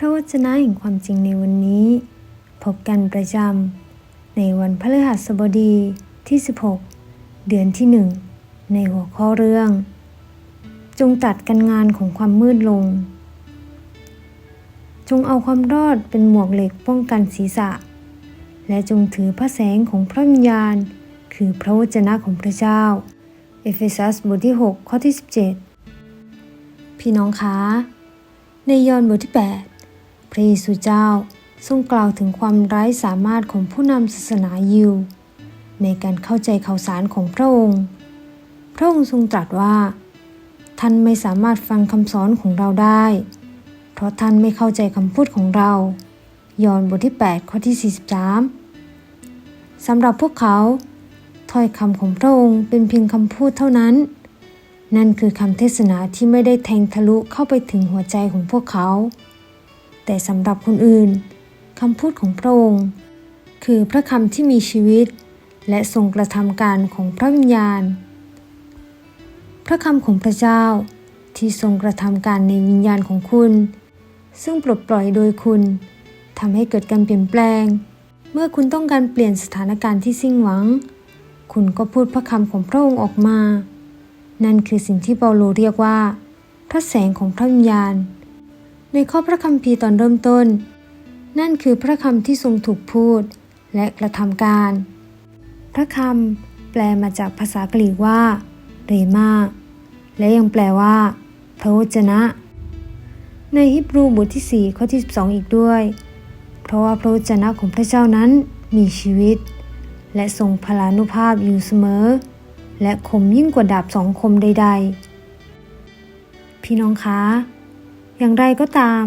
พระวจนะแห่งความจริงในวันนี้ พบกันประจำในวันพฤหัสบดีที่ 16 เดือนที่ 1 ในหัวข้อเรื่อง จงตัดกันงานของความมืดลง จงเอาความรอดเป็นหมวกเหล็กป้องกันศีรษะ และจงถือพระแสงของพระวิญญาณ คือพระวจนะของพระเจ้า เอเฟซัสบทที่ 6 ข้อที่ 17 พี่น้องคะในยอห์นบทที่ 8 ระเยซูเจ้า ทรงกล่าวถึงความไร้สามารถของผู้นำศาสนายิว ในการเข้าใจข่าวสารของพระองค์ พระองค์ทรงตรัสว่า ท่านไม่สามารถฟังคำสอนของเราได้ เพราะท่านไม่เข้าใจคำพูดของเรา ยอห์นบทที่ 8 ข้อที่ 43 สำหรับพวกเขาถ้อยคำของพระองค์เป็นเพียงคำพูดเท่านั้น นั่นคือคำเทศนาที่ไม่ได้แทงทะลุเข้าไปถึงหัวใจของพวกเขา แต่สำหรับคนอื่นคำพูดของพระองค์ คือพระคำที่มีชีวิต และทรงกระทำการของพระวิญญาณ พระคำของพระเจ้าที่ทรงกระทำการในวิญญาณของคุณ ซึ่งปลดปล่อยโดยคุณทำให้เกิดการเปลี่ยนแปลง เมื่อคุณต้องการเปลี่ยนสถานการณ์ที่สิ้นหวัง คุณก็พูดพระคำของพระองค์ออกมา นั่นคือสิ่งที่เปาโลเรียกว่า พระแสงของพระวิญญาณ ในข้อพระคัมภีร์ตอนเริ่มต้น นั่นคือพระคำที่ทรงถูกพูดและกระทำการ พระคำแปลมาจากภาษากรีกว่าเรมาและยังแปลว่า พระวจนะ ในฮิบรูบทที่ 4 ข้อที่ 12 อีกด้วย เพราะว่าพระวจนะของพระเจ้านั้นมีชีวิต และทรงพลานุภาพอยู่เสมอ และคมยิ่งกว่าดาบสองคมใด ๆ พี่น้องคะ อย่างไรก็ตาม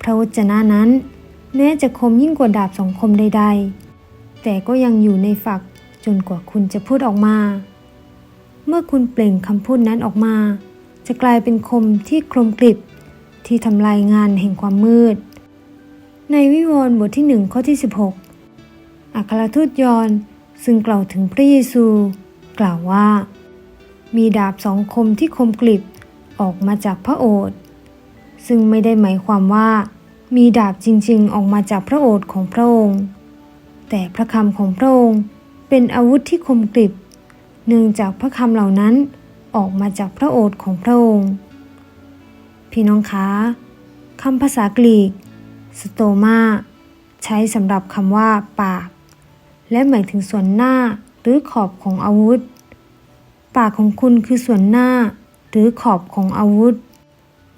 พระวจนะนั้น แม้จะคมยิ่งกว่าดาบสองคมใด ๆ แต่ก็ยังอยู่ในฝักจนกว่าคุณจะพูดออกมา เมื่อคุณเปล่งคำพูดนั้นออกมา จะกลายเป็นคมที่คมกริบที่ทำลายงานแห่งความมืด ในวิวรณ์บทที่หนึ่งข้อที่ 16 อัครทูตยอนซึ่งกล่าวถึงพระเยซู กล่าวว่า มีดาบสองคมที่คมกริบออกมาจากพระโอษฐ์ ซึ่งไม่ได้หมายความว่า มีดาบจริงๆ ออกมาจากพระโอษฐ์ของพระองค์ แต่พระคำของพระองค์เป็นอาวุธที่คมกริบ เนื่องจากพระคำเหล่านั้นออกมาจากพระโอษฐ์ของพระองค์ พี่น้องคะคำภาษากรีกสโตมาใช้สำหรับคำว่า ปาก และหมายถึงส่วนหน้าหรือขอบของอาวุธ ปากของคุณคือส่วนหน้าหรือขอบของอาวุธ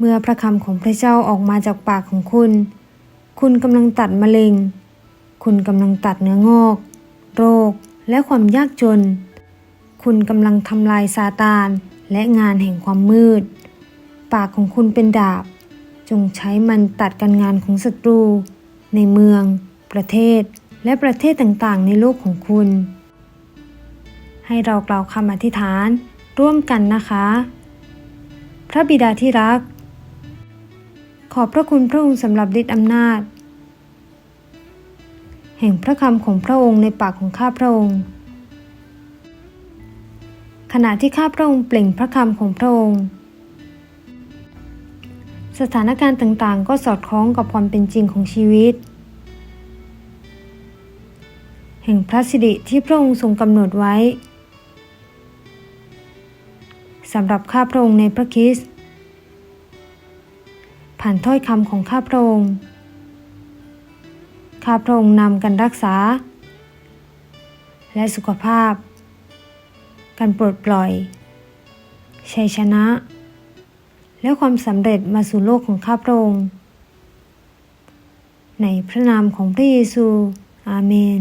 มื่อพระคำของพระเจ้าออกมาจากปากของคุณ คุณกำลังตัดมะเร็ง คุณกำลังตัดเนื้องอก โรค และความยากจน คุณกำลังทำลายซาตาน และงานแห่งความมืด ปากของคุณเป็นดาบ จงใช้มันตัดการงานของศัตรู ในเมือง ประเทศ และประเทศต่างๆ ในโลกของคุณ ให้เรากล่าวคำอธิษฐานร่วมกันนะคะ พระบิดาที่รัก ขอบพระคุณพระองค์สำหรับฤทธิอำนาจ แห่งพระคำของพระองค์ในปากของข้าพระองค์ ขณะที่ข้าพระองค์เปล่งพระคำของพระองค์ สถานการณ์ต่างๆ ก็สอดคล้องกับความเป็นจริงของชีวิต แห่งพระสิริที่พระองค์ทรงกำหนดไว้สำหรับข้าพระองค์ในพระคริสต์ ผ่านถ้อยคำของข้าพระองค์ ข้าพระองค์นำการรักษา และสุขภาพ การปลดปล่อย ชัยชนะ และความสำเร็จมาสู่โลกของข้าพระองค์ ในพระนามของพระเยซู อาเมน